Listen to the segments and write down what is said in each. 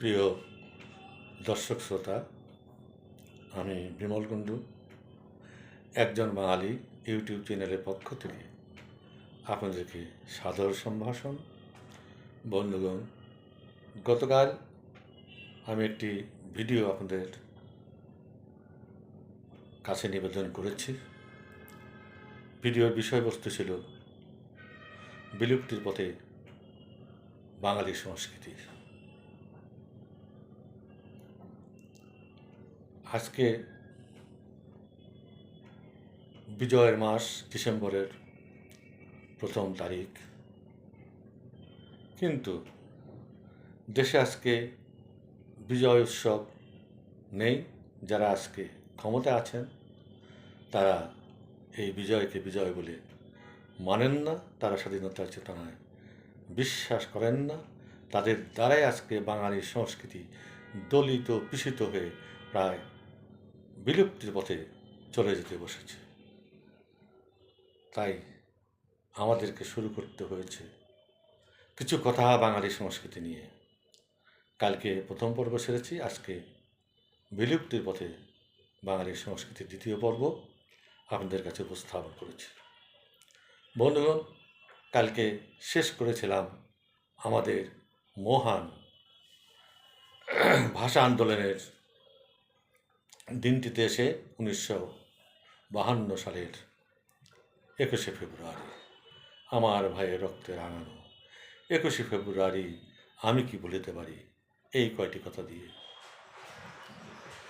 প্রিয় দর্শক শ্রোতা, আমি বিমল কুণ্ডু। একজন বাঙালি ইউটিউব চ্যানেলের পক্ষ থেকে আপনাদেরকে সাদর সম্ভাষণ। বন্ধুগণ, গতকাল আমি একটি ভিডিও আপনাদের কাছে নিবেদন করেছি। ভিডিওর বিষয়বস্তু ছিল বিলুপ্তির পথে বাঙালি সংস্কৃতি আজকে বিজয়ের মাস, ডিসেম্বরের প্রথম তারিখ। কিন্তু দেশে আজকে বিজয় উৎসব নেই। যারা আজকে ক্ষমতা আছেন, তারা এই বিজয়কে বিজয় বলে মানেন না। তারা স্বাধীনতার চেতনায় বিশ্বাস করেন না। তাদের দ্বারাই আজকে বাঙালির সংস্কৃতি দলিত, পিষিত হয়ে প্রায় বিলুপ্তির পথে চলে যেতে বসেছে। তাই আমাদেরকে শুরু করতে হয়েছে কিছু কথা বাঙালি সংস্কৃতি নিয়ে। কালকে প্রথম পর্ব সেরেছি, আজকে বিলুপ্তির পথে বাঙালির সংস্কৃতির দ্বিতীয় পর্ব আপনাদের কাছে উপস্থাপন করেছি। বন্ধুগণ, কালকে শেষ করেছিলাম আমাদের মহান ভাষা আন্দোলনের দিনটিতে এসে উনিশশো বাহান্ন সালের একুশে ফেব্রুয়ারি। আমার ভাইয়ের রক্তে রাঙানো একুশে ফেব্রুয়ারি আমি কি বলিতে পারি? এই কয়টি কথা দিয়ে।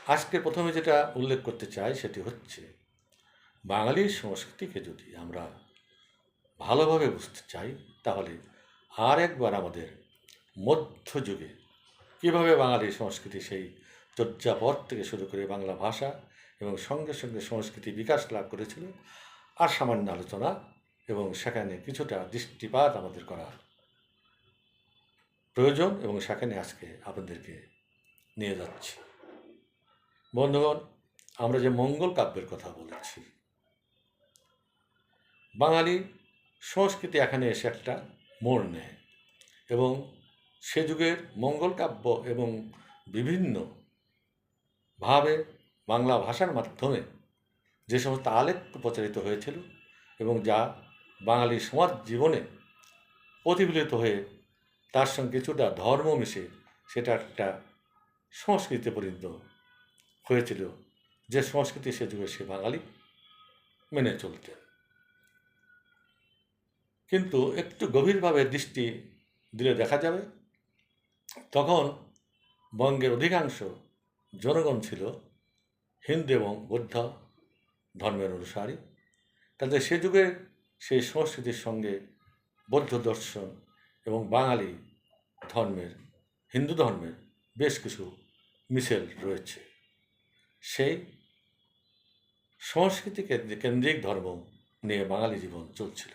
আজকে প্রথমে যেটা উল্লেখ করতে চাই সেটি হচ্ছে, বাঙালির সংস্কৃতিকে যদি আমরা ভালোভাবে বুঝতে চাই, তাহলে আর একবার আমাদের মধ্যযুগে কীভাবে বাঙালি সংস্কৃতি সেই চর্যাপদ থেকে শুরু করে বাংলা ভাষা এবং সঙ্গে সঙ্গে সংস্কৃতি বিকাশ লাভ করেছিল আর সামান্য আলোচনা এবং সেখানে কিছুটা দৃষ্টিপাত আমাদের করা প্রয়োজন এবং সেখানে আজকে আপনাদেরকে নিয়ে যাচ্ছি। বন্ধুগণ, আমরা যে মঙ্গল কাব্যের কথা বলেছি, বাঙালি সংস্কৃতি এখানে এসে একটা মোড় নেয় এবং সে যুগের মঙ্গল কাব্য এবং বিভিন্ন ভাবে বাংলা ভাষার মাধ্যমে যে সমস্ত আলেখ প্রচারিত হয়েছিল এবং যা বাঙালি সমাজ জীবনে প্রতিফলিত হয়ে তার সঙ্গে কিছুটা ধর্ম মিশে সেটা একটা সংস্কৃতিতে পরিণত হয়েছিল। যে সংস্কৃতি সে যুগে সে বাঙালি মেনে চলতেন। কিন্তু একটু গভীরভাবে দৃষ্টি দিলে দেখা যাবে, তখন বঙ্গের অধিকাংশ জনগণ ছিল, হিন্দু এবং বৌদ্ধ ধর্মের অনুসারী। তাদের সে যুগে সেই সংস্কৃতির সঙ্গে বৌদ্ধ দর্শন এবং বাঙালি ধর্মের, হিন্দু ধর্মের বেশ কিছু মিশেল রয়েছে। সেই সংস্কৃতি কেন্দ্রিক ধর্ম নিয়ে বাঙালি জীবন চলছিল।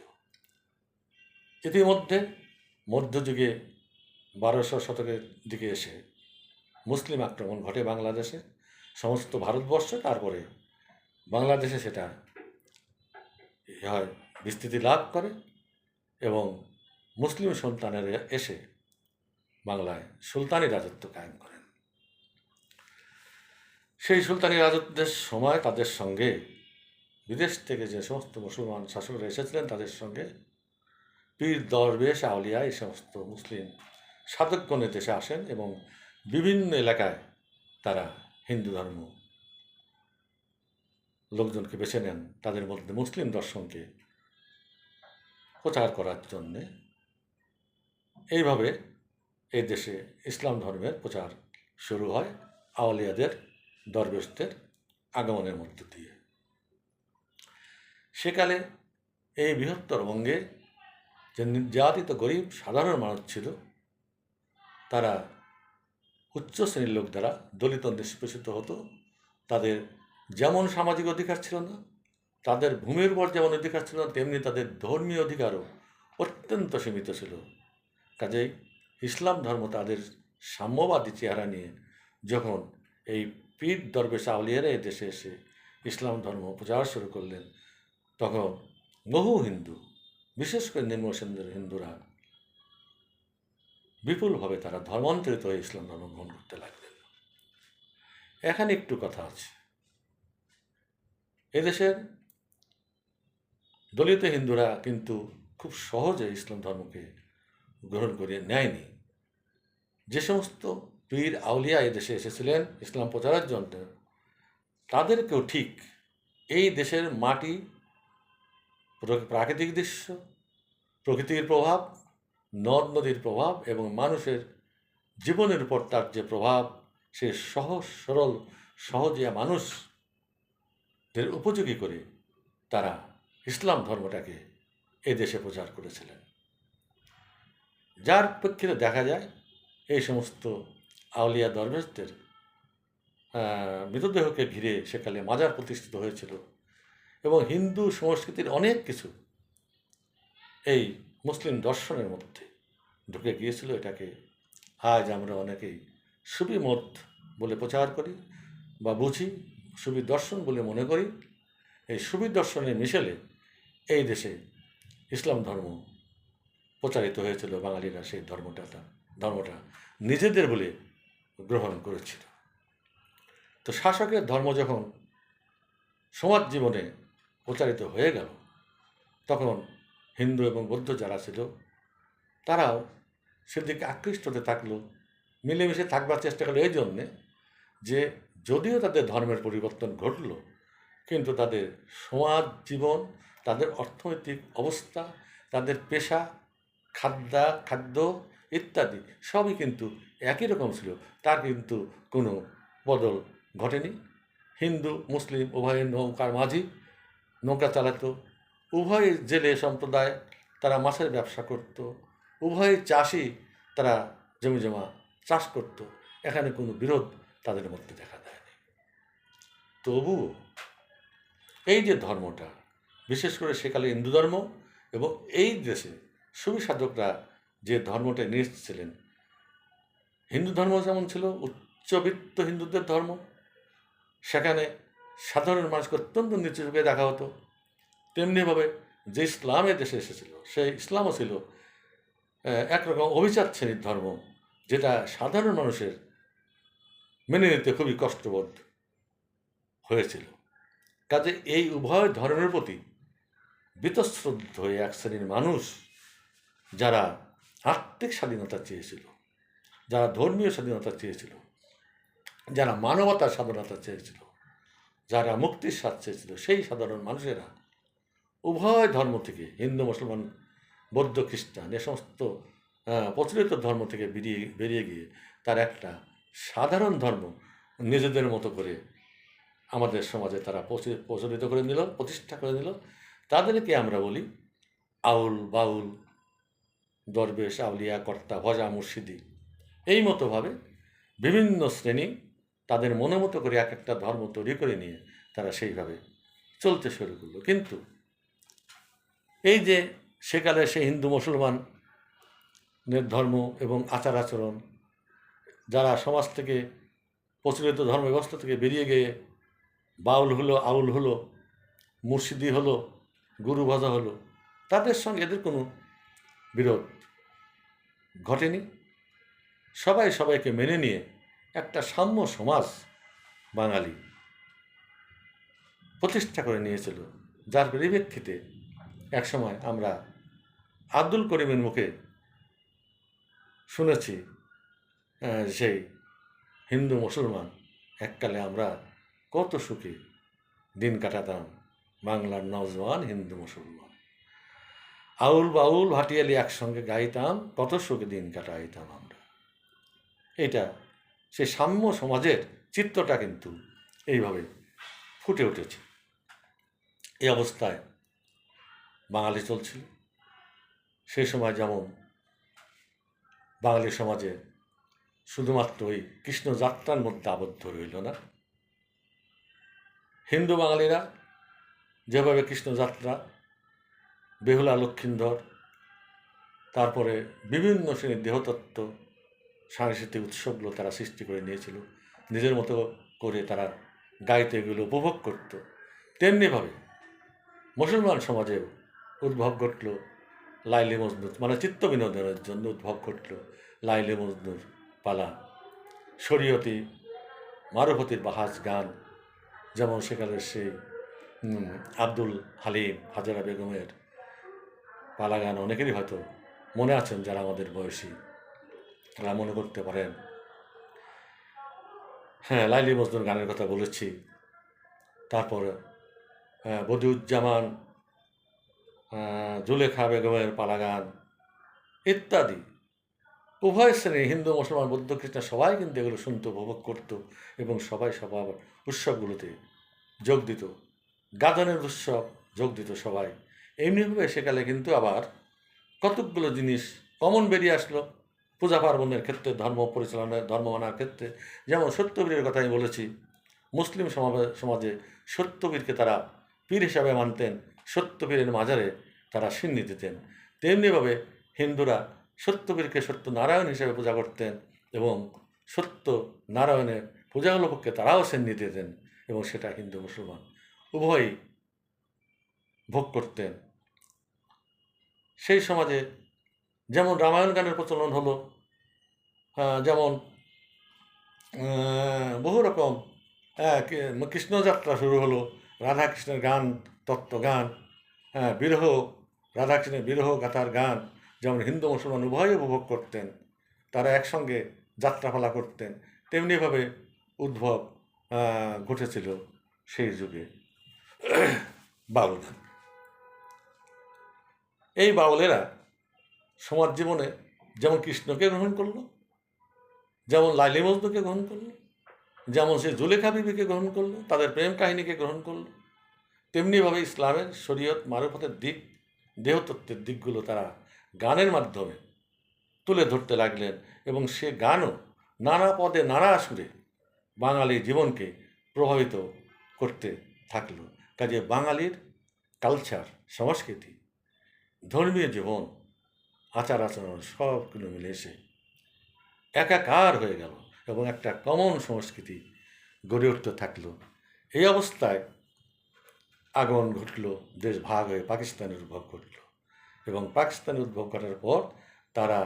ইতিমধ্যে মধ্যযুগে বারোশো শতকের দিকে এসে মুসলিম আক্রমণ ঘটে বাংলাদেশে, সমস্ত ভারতবর্ষ, তারপরে বাংলাদেশে সেটা হয়, বিস্তৃতি লাভ করে এবং মুসলিম সন্তানের এসে বাংলায় সুলতানি রাজত্ব কায়েম করেন। সেই সুলতানি রাজত্বের সময় তাদের সঙ্গে বিদেশ থেকে যে সমস্ত মুসলমান শাসকরা এসেছিলেন, তাদের সঙ্গে পীর দরবেশ আউলিয়া এই সমস্ত মুসলিম সাধকগণে দেশে আসেন এবং বিভিন্ন এলাকায় তারা হিন্দু ধর্ম লোকজনকে বেছে নেন, তাদের মধ্যে মুসলিম দর্শনকে প্রচার করার জন্যে। এইভাবে এই দেশে ইসলাম ধর্মের প্রচার শুরু হয় আওয়ালিয়াদের দরবেশদের আগমনের মধ্য দিয়ে। সেকালে এই বৃহত্তর বঙ্গে যে নির্যাতিত গরিব, সাধারণ মানুষ ছিল, তারা উচ্চ শ্রেণির লোক দ্বারা দলিত নিষ্পেষিত হতো। তাদের যেমন সামাজিক অধিকার ছিল না, তাদের ভূমির উপর যেমন অধিকার ছিল না, তেমনি তাদের ধর্মীয় অধিকারও অত্যন্ত সীমিত ছিল। কাজেই ইসলাম ধর্ম তাদের সাম্যবাদী চেহারা নিয়ে যখন এই পীর দরবেশ আউলিয়ারা দেশে এসে ইসলাম ধর্ম প্রচার শুরু করলেন, তখন বহু হিন্দু, বিশেষ করে নিম্ন হিন্দুরা বিপুলভাবে তারা ধর্মান্তরিত হয়ে ইসলাম ধর্ম গ্রহণ করতে লাগলেন। এখানে একটু কথা আছে। এদেশের দলিত হিন্দুরা কিন্তু খুব সহজে ইসলাম ধর্মকে গ্রহণ করে নেয়নি। যে সমস্ত পীর আউলিয়া এদেশে এসেছিলেন ইসলাম প্রচারের জন্য, তাদেরকেও ঠিক এই দেশের মাটি প্রাকৃতিক দৃশ্য, প্রকৃতির প্রভাব নদ নদীর প্রভাব এবং মানুষের জীবনের উপর তার যে প্রভাব, সে সহজ, সরল, সহজিয়া মানুষদের উপযোগী করে তারা ইসলাম ধর্মটাকে এ দেশে প্রচার করেছিলেন। যার প্রেক্ষিতে দেখা যায়, এই সমস্ত আউলিয়া দরবেশদের মৃতদেহকে ঘিরে সেকালে মাজার প্রতিষ্ঠিত হয়েছিল এবং হিন্দু সংস্কৃতির অনেক কিছু এই মুসলিম দর্শনের মধ্যে ঢুকে গিয়েছিল এটাকে আজ আমরা অনেকেই সুবিমত বলে প্রচার করি বা বুঝি সুবি দর্শন বলে মনে করি। এই সুবি দর্শনের মিশেলে এই দেশে ইসলাম ধর্ম প্রচারিত হয়েছিল, বাঙালিরা সেই ধর্মটা ধর্মটা নিজেদের বলে গ্রহণ করেছিল। তো শাসকের ধর্ম যখন সমাজ জীবনে প্রচারিত হয়ে গেল, তখন হিন্দু এবং বৌদ্ধ যারা ছিল, তারাও সেদিকে আকৃষ্ট হতে থাকল, মিলেমিশে থাকবার চেষ্টা করল। এই জন্যে যে যদিও তাদের ধর্মের পরিবর্তন ঘটলো, কিন্তু তাদের সমাজ জীবন, তাদের অর্থনৈতিক অবস্থা, তাদের পেশা, খাদ্যা, খাদ্য ইত্যাদি সবই কিন্তু একই রকম ছিল। তার কিন্তু কোনো বদল ঘটেনি। হিন্দু, মুসলিম উভয়ের নৌকার মাঝি নৌকা চালাতো উভয় জেলে সম্প্রদায় তারা মাছের ব্যবসা করত, উভয় চাষি তারা জমি জমা চাষ করত। এখানে কোনো বিরোধ তাদের মধ্যে দেখা দেয়নি। তবুও এই যে ধর্মটা, বিশেষ করে সেকালে হিন্দু ধর্ম এবং এই দেশে সুবিসাধকরা যে ধর্মটা নিয়ে এসেছিলেন হিন্দু ধর্ম যেমন ছিল, উচ্চবিত্ত হিন্দুদের ধর্ম, সেখানে সাধারণ মানুষকে অত্যন্ত নিচু চোখে দেখা হতো। তেমনিভাবে যে ইসলামের দেশে এসেছিল, সেই ইসলামও ছিল একরকম অভিজাত শ্রেণির ধর্ম, যেটা সাধারণ মানুষের মেনে নিতে খুবই কষ্টবোধ হয়েছিল। কাজে এই উভয় ধর্মের প্রতি বীতশ্রদ্ধ হয়ে এক শ্রেণির মানুষ যারা আত্মিক স্বাধীনতা চেয়েছিল, যারা ধর্মীয় স্বাধীনতা চেয়েছিল, যারা মানবতার স্বাধীনতা চেয়েছিল, যারা মুক্তির স্বাদ চেয়েছিল, সেই সাধারণ মানুষেরা উভয় ধর্ম থেকে, হিন্দু, মুসলমান, বৌদ্ধ, খ্রিস্টান, এ সমস্ত প্রচলিত ধর্ম থেকে বেরিয়ে বেরিয়ে গিয়ে তার একটা সাধারণ ধর্ম নিজেদের মতো করে আমাদের সমাজে তারা প্রচি- প্রচলিত করে নিল, প্রতিষ্ঠা করে নিল। তাদেরকে আমরা বলি আউল বাউল, দরবেশ, আউলিয়া, কর্তা, ভজা, মুর্শিদি। এই মতোভাবে বিভিন্ন শ্রেণি তাদের মনে মতো করে এক একটা ধর্ম তৈরি করে নিয়ে তারা সেইভাবে চলতে শুরু করল। কিন্তু এই যে সেকালে সে হিন্দু মুসলমানের ধর্ম এবং আচার আচরণ, যারা সমাজ থেকে প্রচলিত ধর্ম ব্যবস্থা থেকে বেরিয়ে গিয়ে বাউল হলো, আউল হলো, মুর্শিদি হলো, গুরু ভজা হলো, তাদের সঙ্গে এদের কোনো বিরোধ ঘটেনি। সবাই সবাইকে মেনে নিয়ে একটা সাম্য সমাজ বাঙালি প্রতিষ্ঠা করে নিয়েছিল, যার পরিপ্রেক্ষিতে একসময় আমরা আব্দুল করিমের মুখে শুনেছি সেই হিন্দু মুসলমান এককালে আমরা কত সুখে দিন কাটাতাম বাংলার নওজওয়ান হিন্দু মুসলমান। আউল বাউল ভাটিয়ালি একসঙ্গে গাইতাম, কত সুখে দিন কাটাইতাম আমরা। এটা সে সাম্য সমাজের চিত্রটা কিন্তু এইভাবে ফুটে উঠেছে। এই অবস্থায় বাঙালি চলছিল। সেই সময় যেমন বাঙালি সমাজে শুধুমাত্র ওই কৃষ্ণ যাত্রার মধ্যে আবদ্ধ রইল না, হিন্দু বাঙালিরা যেভাবে কৃষ্ণযাত্রা বেহুলা, লক্ষিন্দর, তারপরে বিভিন্ন শ্রেণির দেহতত্ত্ব, সাংস্কৃতিক উৎসবগুলো তারা সৃষ্টি করে নিয়েছিল, নিজের মতো করে তারা গাইতে, এগুলো উপভোগ করত। তেমনিভাবে মুসলমান সমাজে উদ্ভব ঘটল। লাইলি মজনুত মানে চিত্ত বিনোদনের জন্য উদ্ভব ঘটল লাইলে মজনুর পালা। শরীয়তি মারুফতির বাহাজ গান, যেমন সেকালের সেই আব্দুল হালিম হাজারা বেগমের পালা গান অনেকেরই হয়তো মনে আছেন যারা আমাদের বয়সী, তারা মনে করতে পারেন। হ্যাঁ লাইলি মজনুর গানের কথা বলেছি। তারপর বদিউজ্জামান জুলেখা বেগমের পালাগান ইত্যাদি। উভয় শ্রেণি হিন্দু, মুসলমান, বৌদ্ধ, খ্রিস্টান সবাই কিন্তু এগুলো শুনতো, উপভোগ করতো এবং সবাই সবার উৎসবগুলোতে যোগ দিত। গাজনের উৎসব যোগ দিত সবাই। এমনিভাবে সেকালে কিন্তু আবার কতকগুলো জিনিস কমন বেরিয়ে আসলো। পূজা পার্বণের ক্ষেত্রে, ধর্ম পরিচালনার ধর্ম মানার ক্ষেত্রে। যেমন সত্যবীরের কথা আমি বলেছি, মুসলিম সমাবে সমাজে সত্যবীরকে তারা পীর হিসাবে মানতেন। সত্যবীরের মাজারে তারা সিন্নি দিতেন। তেমনিভাবে হিন্দুরা সত্যবীরকে সত্য নারায়ণ হিসেবে পূজা করতেন এবং সত্য নারায়ণের পূজা উপলক্ষে তারাও সিন্নি দিতেন এবং সেটা হিন্দু মুসলমান উভয়ই ভোগ করতেন। সেই সমাজে যেমন রামায়ণ গানের প্রচলন হলো যেমন বহু রকম কৃষ্ণযাত্রা শুরু হলো, রাধাকৃষ্ণের গান তত্ত্ব গান হ্যাঁ বিরহ রাধাকৃষ্ণের বিরহ গাথার গান যেমন হিন্দু মুসলমান উভয়ই উপভোগ করতেন, তারা একসঙ্গে যাত্রাপালা করতেন, তেমনিভাবে উদ্ভব ঘটেছিল সেই যুগে। বাউল গান। এই বাউলেরা সমাজ জীবনে যেমন কৃষ্ণকে গ্রহণ করল, যেমন লাইলি গ্রহণ করল, যেমন সে জুলেখা বিবিকে গ্রহণ করল, তাদের প্রেম কাহিনীকে গ্রহণ করল তেমনিভাবে ইসলামের শরীয়ত মারুফতের দিক, দেহতত্ত্বের দিকগুলো তারা গানের মাধ্যমে তুলে ধরতে লাগলেন এবং সে গানও নানা পদে নানা সুরে বাঙালি জীবনকে প্রভাবিত করতে থাকল। কাজে বাঙালির কালচার সংস্কৃতি, ধর্মীয় জীবন আচার আচরণ সবগুলো মিলে এসে একাকার হয়ে গেল এবং একটা কমন সংস্কৃতি গড়ে উঠতে থাকল। এই অবস্থায় আগমন ঘটল, দেশ ভাগ হয়ে পাকিস্তানের উদ্ভব ঘটল। এবং পাকিস্তানের উদ্ভব ঘটার পর তারা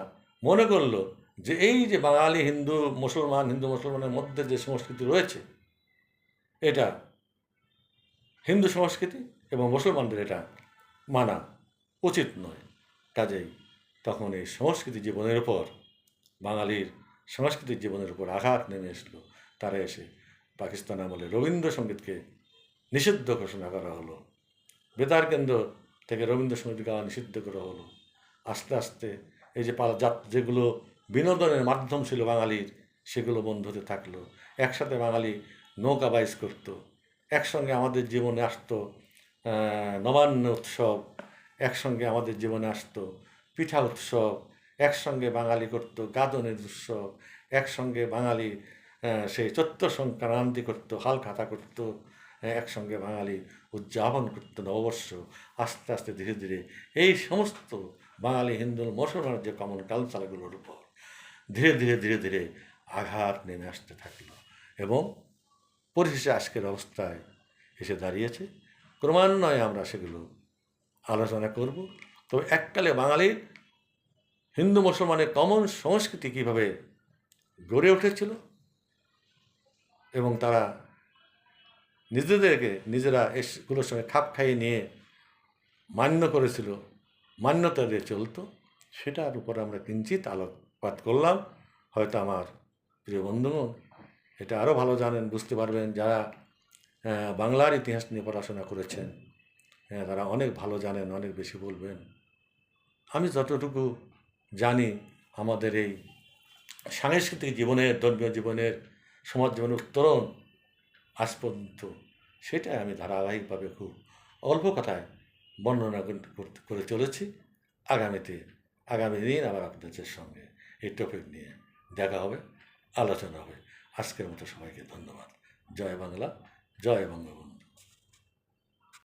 মনে করল যে এই যে বাঙালি, হিন্দু, মুসলমান, হিন্দু, মুসলমানের মধ্যে যে সংস্কৃতি রয়েছে, এটা হিন্দু সংস্কৃতি এবং মুসলমানদের এটা মানা উচিত নয়। কাজেই তখন এই সংস্কৃতি জীবনের উপর, বাঙালির সাংস্কৃতিক জীবনের উপর আঘাত নেমে আসলো তারা এসে পাকিস্তান আমলে রবীন্দ্রসঙ্গীতকে নিষিদ্ধ ঘোষণা করা হলো। বেতার কেন্দ্র থেকে রবীন্দ্রসঙ্গীত গাওয়া নিষিদ্ধ করা হলো। আস্তে আস্তে এই যে যাত যেগুলো বিনোদনের মাধ্যম ছিল বাঙালির সেগুলো বন্ধ হতে থাকল। একসাথে বাঙালি নৌকা বাইস করতো। একসঙ্গে আমাদের জীবনে আসতো নবান্ন উৎসব একসঙ্গে আমাদের জীবনে আসতো পিঠা উৎসব একসঙ্গে বাঙালি করতো গাদনের উৎসব একসঙ্গে বাঙালি সেই চৈত্র সংক্রান্তি করতো হালখাতা করতো। আহ, একসঙ্গে বাঙালি উদযাপন করতো নববর্ষ আস্তে আস্তে ধীরে ধীরে এই সমস্ত বাঙালি হিন্দু মুসলমানের যে কমন কালচারগুলোর উপর ধীরে ধীরে ধীরে ধীরে আঘাত নেমে আসতে থাকল এবং পরিশেষে আজকের অবস্থায় এসে দাঁড়িয়েছে। ক্রমান্বয়ে আমরা সেগুলো আলোচনা করব। তবে এককালে বাঙালির হিন্দু মুসলমানের কমন সংস্কৃতি কীভাবে গড়ে উঠেছিল এবং তারা নিজেদেরকে নিজেরা এগুলোর সঙ্গে খাপ খাইয়ে নিয়ে মান্য করেছিল, মান্যতা দিয়ে চলতো, সেটার উপর আমরা কিঞ্চিত আলোকপাত করলাম। হয়তো আমার প্রিয় বন্ধুগণ এটা আরও ভালো জানেন, বুঝতে পারবেন, যারা বাংলার ইতিহাস নিয়ে পড়াশোনা করেছেন হ্যাঁ তারা অনেক ভালো জানেন, অনেক বেশি বলবেন। আমি যতটুকু জানি আমাদের এই সাংস্কৃতিক জীবনের, ধর্মীয় জীবনের, সমাজ জীবনের উত্তরণ আজ পর্যন্ত সেটাই আমি ধারাবাহিকভাবে খুব অল্প কথায় বর্ণনা করে চলেছি। আগামীতে, আগামী দিন আবার আপনাদের সঙ্গে এই টপিক নিয়ে দেখা হবে, আলোচনা হবে। আজকের মতো সবাইকে ধন্যবাদ। জয় বাংলা, জয় বঙ্গবন্ধু।